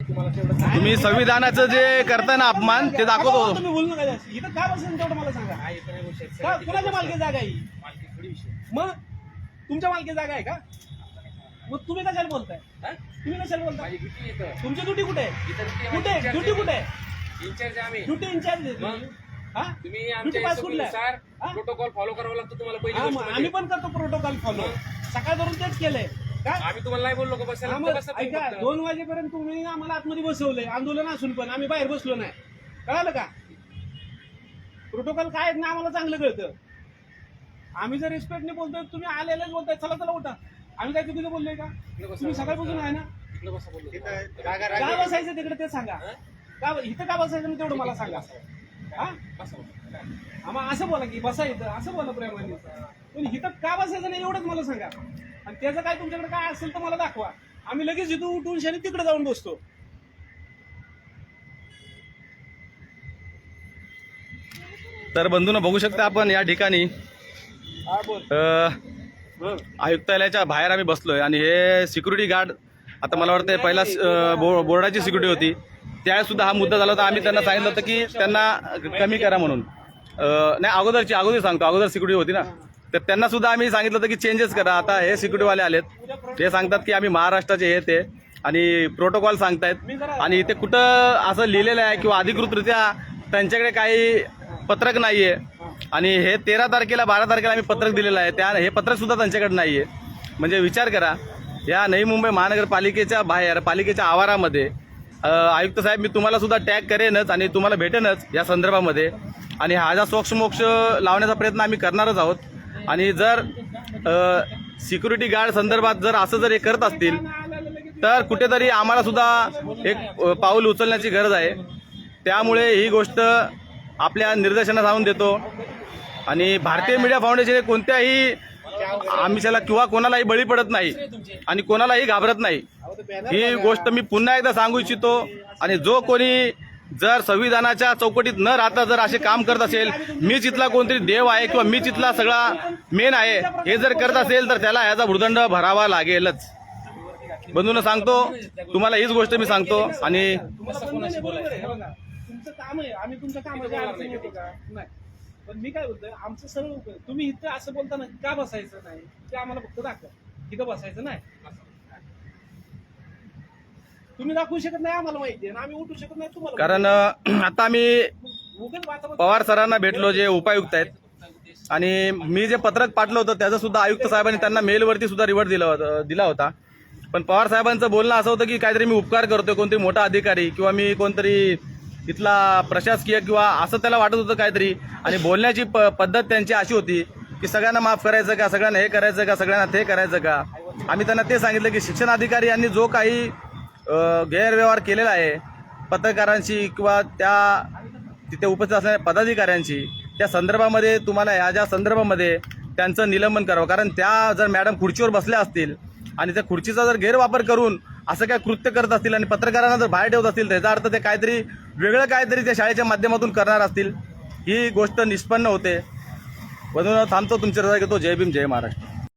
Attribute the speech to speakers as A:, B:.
A: तुम्ही संविधानाचं जे करताय ना अपमान ते दाखवतो
B: तुम्ही बोलू नका जास्त. इथं काय बसेल तेवढं मला सांगा. का कुणाच्या मालकी जागा आहे ही?
C: मालकी थोडी विषय.
B: मग तुमच्या मालकी जागा आहे का मग तुम्ही कशाला बोलताय
C: हा?
B: तुम्ही कशाला बोलताय तुमची ड्युटी कुठे आहे
C: आहे,
B: कुठे
C: माझी
B: ड्युटी कुठे
C: आहे.
B: आहे
C: आहे आम्ही
B: ड्युटी आहे? तुम्ही. हा
C: तुम्ही
B: ड्युटी
C: आमच्या
B: पास कुठला हा?
C: प्रोटोकॉल फॉलो करावा लागतो तुम्हाला पहिली
B: हा,
C: गोष्ट
B: मग
C: म्हणजे.
B: आम्ही पण करतो प्रोटोकॉल फॉलो सकाळ धरून तेच केलंय
C: आम्ही तुम्हाला नाही बोललो का? बसायला
B: आम्हाला-
C: तर बसा तुम्ही
B: ऐका
C: फक्त.
B: दोन वाजेपर्यंत तुम्ही आम्हाला आतमध्ये बसवलंय. आंदोलन असून पण आम्ही बाहेर बसलो नाही. कळालं का? प्रोटोकॉल काय आहेत ना आम्हाला चांगलं कळतं. आम्ही जर रिस्पेक्टने बोलतोय तुम्ही आलेलेच बोलताय चला चला उठा. आम्ही काय चुकीचं बोललोय का?
C: इकडं बसा.
B: तुम्ही सकाळपासून आहे ना?
C: इकडं बसा बोललो.
B: का बसायचं तिकडे ते सांगा. का इथं का बसायचं ना तेवढं मला सांगा. हा?
C: बसा, बसा.
B: आम्हा असं बोला की बसा इथं असं बोला प्रेमाने. पण इथं का बसायचं नाही एवढंच मला सांगा. आणि त्याचं काय तुमच्याकडे काय असेल तर मला दाखवा. आम्ही लगेच इथं उठून शाने तिकडे जाऊन बसतो.
A: तर बंधून बघू शकता आपण या ठिकाणी
B: हा
A: आयुक्तालयाच्या बाहेर आम्ही बसलोय. आणि हे सिक्युरिटी गार्ड आता मला वाटतं पहिला अ, बो- बोर्डाची सिक्युरिटी होती. त्यावेळेस सुद्धा हा मुद्दा झाला होता. आम्ही त्यांना सांगितलं होतं की त्यांना कमी करा म्हणून. अ, नाही अगोदरची अगोदर सांगतो. अगोदर सिक्युरिटी होती ना. तर त्यांना सुद्धा आम्ही सांगितलं होतं की चेंजेस करा. आता हे सिक्युरिटीवाले आलेत. ते सांगतात की आम्ही महाराष्ट्राचे हे ते. आणि प्रोटोकॉल सांगतायत. आणि इथे कुठं असं लिहिलेलं आहे किंवा अधिकृतरित्या त्यांच्याकडे काही पत्रक नाही आहे आणि हे तेरा तारखेला बारा तारखेला आम्ही पत्रक दिलेलं आहे. त्या हे पत्रकसुद्धा त्यांच्याकडे नाही आहे म्हणजे विचार करा. या नवी मुंबई महानगरपालिकेच्या बाहेर पालिकेच्या आवारामध्ये आयुक्त साहेब मी तुम्हाला सुद्धा टॅग करेनच आणि तुम्हाला भेटेनच या संदर्भामध्ये. आणि हा जा सोक्षमोक्ष लावण्याचा प्रयत्न आम्ही करणारच आहोत. आणि जर सिक्युरिटी गार्ड संदर्भात जर असं जर हे करत असतील तर कुठेतरी आम्हालासुद्धा एक पाऊल उचलण्याची गरज आहे. त्यामुळे ही गोष्ट आपल्या निर्देशनास आणून देतो. आणि भारतीय मीडिया फाउंडेशन हे कोणत्याही आमिषाला किंवा कोणालाही बळी पडत नाही आणि कोणालाही घाबरत नाही. ही गोष्ट मी पुन्हा एकदा सांगू इच्छितो. आणि जो कोणी जर संविधानाच्या चौकटीत न राहता जर असे काम करत असेल मीच इथला कोणतरी देव आहे किंवा मीच इथला सगळा मेन आहे हे जर करत असेल तर त्याला ह्याचा भूदंड भरावा लागेलच. बंधून सांगतो तुम्हाला हीच गोष्ट मी सांगतो आणि
B: आहे, तुमचं पण मी काय बोलतोय आमचं सर्व तुम्ही इथं असं बोलताना का बसायचं नाही? ते आम्हाला फक्त दाखवा. तिथं बसायचं नाही. तुम्ही दाखवू शकत नाही आम्हाला माहिती आहे आणि आम्ही उठू शकत नाही तुम्हाला
A: कारण अ, आता आम्ही
B: उगाच
A: पवार सरांना भेटलो जे उपायुक्त आहेत. आणि मी जे पत्रक पाठलं होतं त्याचं सुद्धा आयुक्त साहेबांनी त्यांना मेलवरती सुद्धा रिवर्ट दिला होता दिला होता. पण पवार साहेबांचं बोलणं असं होतं की काहीतरी मी उपकार करतोय कोणतरी मोठा अधिकारी किंवा मी कोणतरी इथला प्रशासकीय किंवा असं त्याला वाटत होतं काहीतरी. आणि बोलण्याची प पद्धत त्यांची अशी होती की सगळ्यांना माफ करायचं का सगळ्यांना हे करायचं का सगळ्यांना ते करायचं का? आम्ही त्यांना ते सांगितलं की शिक्षण अधिकारी यांनी जो काही गैरव्यवहार केलेला आहे. पत्रकारांशी किंवा त्या तिथे उपस्थित असणाऱ्या पदाधिकाऱ्यांशी. त्या संदर्भामध्ये तुम्हाला या ज्या संदर्भामध्ये त्यांचं निलंबन करावं. कारण त्या जर मॅडम खुर्चीवर बसल्या असतील आणि त्या खुर्चीचा जर गैरवापर करून असं काय कृत्य करत असतील आणि पत्रकारांना जर बाहेर ठेवत असतील त्याचा अर्थ ते काहीतरी वेगळं काहीतरी त्या शाळेच्या माध्यमातून करणार असतील. ही गोष्ट निष्पन्न होते. म्हणून थांबतो तुमच्या रजा घेतो. जय भीम जय महाराष्ट्र.